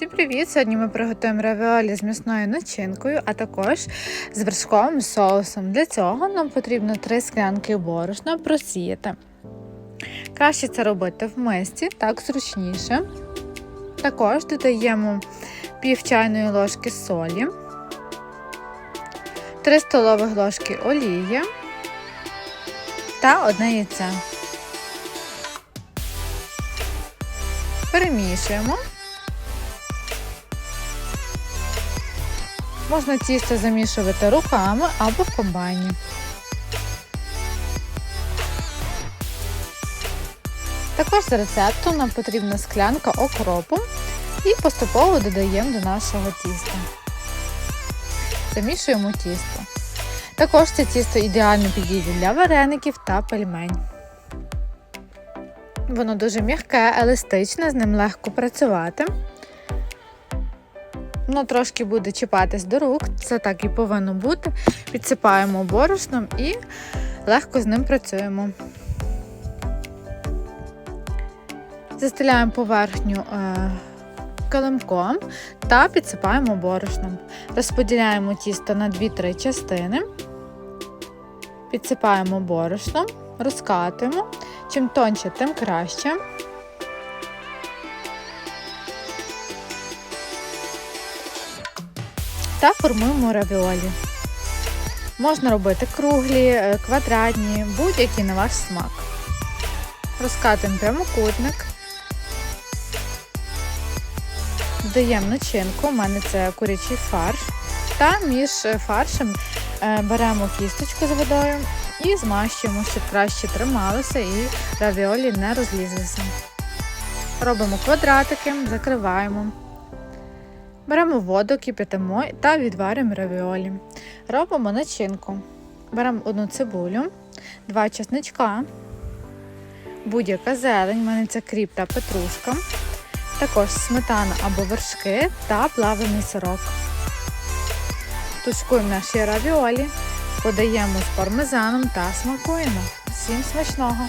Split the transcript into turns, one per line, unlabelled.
Всім привіт! Сьогодні ми приготуємо равіолі з м'ясною начинкою, а також з вершковим соусом. Для цього нам потрібно 3 склянки борошна просіяти. Краще це робити в мисці, так зручніше. Також додаємо пів чайної ложки солі, 3 столових ложки олії та одне яйце. Перемішуємо. Можна тісто замішувати руками або в комбайні. Також за рецептом нам потрібна склянка окропу і поступово додаємо до нашого тіста. Замішуємо тісто. Також це тісто ідеально підійде для вареників та пельмень. Воно дуже м'яке, еластичне, з ним легко працювати. Воно трошки буде чіпатись до рук, це так і повинно бути. Підсипаємо борошном і легко з ним працюємо. Застеляємо поверхню е, килимком та підсипаємо борошном. Розподіляємо тісто на 2-3 частини, підсипаємо борошном, розкатуємо. Чим тоньше, тим краще. Та формуємо равіолі. Можна робити круглі, е, квадратні, будь-які на ваш смак. Розкатуємо прямокутник. Додаємо начинку, у мене це курячий фарш. Та між фаршем е, беремо кісточку з водою і змащуємо, щоб краще трималося і равіолі не розлізлися. Робимо квадратики, закриваємо. Беремо воду, кипятимо та відварюємо равіолі. Робимо начинку. Беремо одну цибулю, два чесничка, будь-яка зелень, у мене це кріп та петрушка, також сметана або вершки та плавлений сирок. Тушкуємо наші равіолі, подаємо з пармезаном та смакуємо. Всім смачного!